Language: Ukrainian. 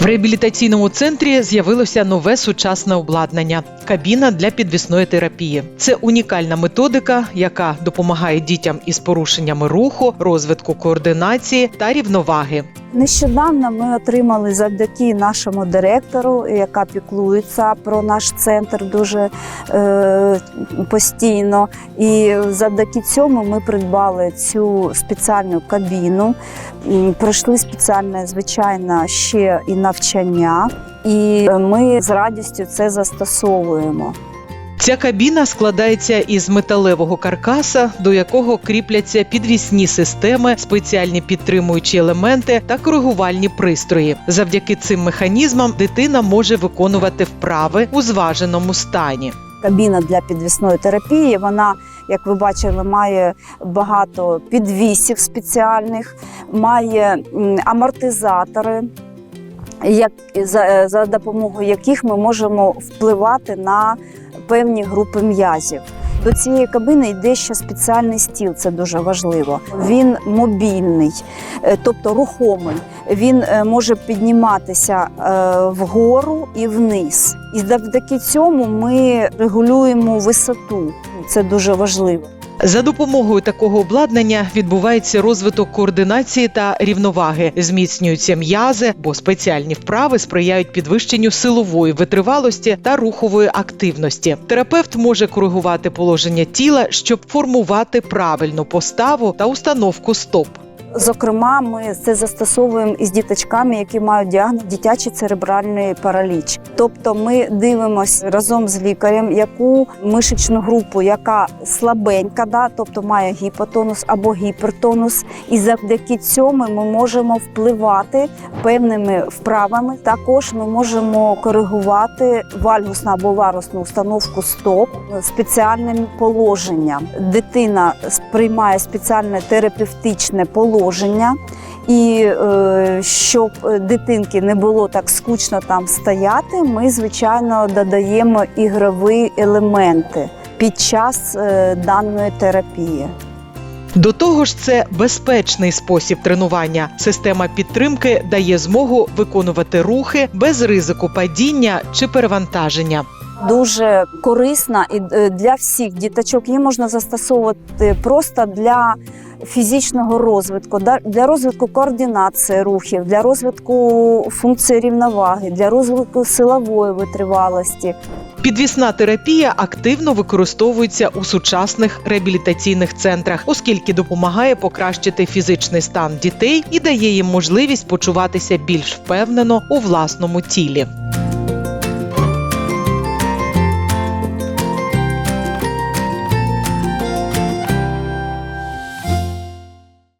В реабілітаційному центрі з'явилося нове сучасне обладнання кабіна для підвісної терапії. Це унікальна методика, яка допомагає дітям із порушеннями руху, розвитку координації та рівноваги. Нещодавно ми отримали завдяки нашому директору, яка піклується про наш центр дуже е, постійно. І завдяки цьому ми придбали цю спеціальну кабіну. Пройшли спеціальне, звичайно, ще і навчання, і ми з радістю це застосовуємо. Ця кабіна складається із металевого каркаса, до якого кріпляться підвісні системи, спеціальні підтримуючі елементи та коригувальні пристрої. Завдяки цим механізмам дитина може виконувати вправи у зваженому стані. Кабіна для підвісної терапії. Вона, як ви бачили, має багато підвісів спеціальних, має амортизатори, як, за, за допомогою яких ми можемо впливати на певні групи м'язів. До цієї кабини йде ще спеціальний стіл, це дуже важливо. Він мобільний, е, тобто рухомий. Він е, може підніматися е, вгору і вниз. І завдяки цьому ми регулюємо висоту. Це дуже важливо. За допомогою такого обладнання відбувається розвиток координації та рівноваги, зміцнюються м'язи, бо спеціальні вправи сприяють підвищенню силової витривалості та рухової активності. Терапевт може коригувати положення тіла, щоб формувати правильну поставу та установку стоп. Зокрема, ми це застосовуємо із діточками, які мають діагноз дитячий церебральний параліч. Тобто, ми дивимося разом з лікарем, яку мишечну групу, яка слабенька, да, тобто має гіпотонус або гіпертонус, і завдяки цьому ми можемо впливати певними вправами. Також ми можемо коригувати вальгусну або варусну установку стоп спеціальним положенням. Дитина сприймає спеціальне терапевтичне положення. І е, щоб дитинки не було так скучно там стояти, ми звичайно додаємо ігрові елементи під час е, даної терапії. До того ж, це безпечний спосіб тренування. Система підтримки дає змогу виконувати рухи без ризику падіння чи перевантаження. Дуже корисна і е, для всіх діточок. Її можна застосовувати просто для фізичного розвитку, для розвитку координації рухів, для розвитку функції рівноваги, для розвитку силової витривалості. Підвісна терапія активно використовується у сучасних реабілітаційних центрах, оскільки допомагає покращити фізичний стан дітей і дає їм можливість почуватися більш впевнено у власному тілі.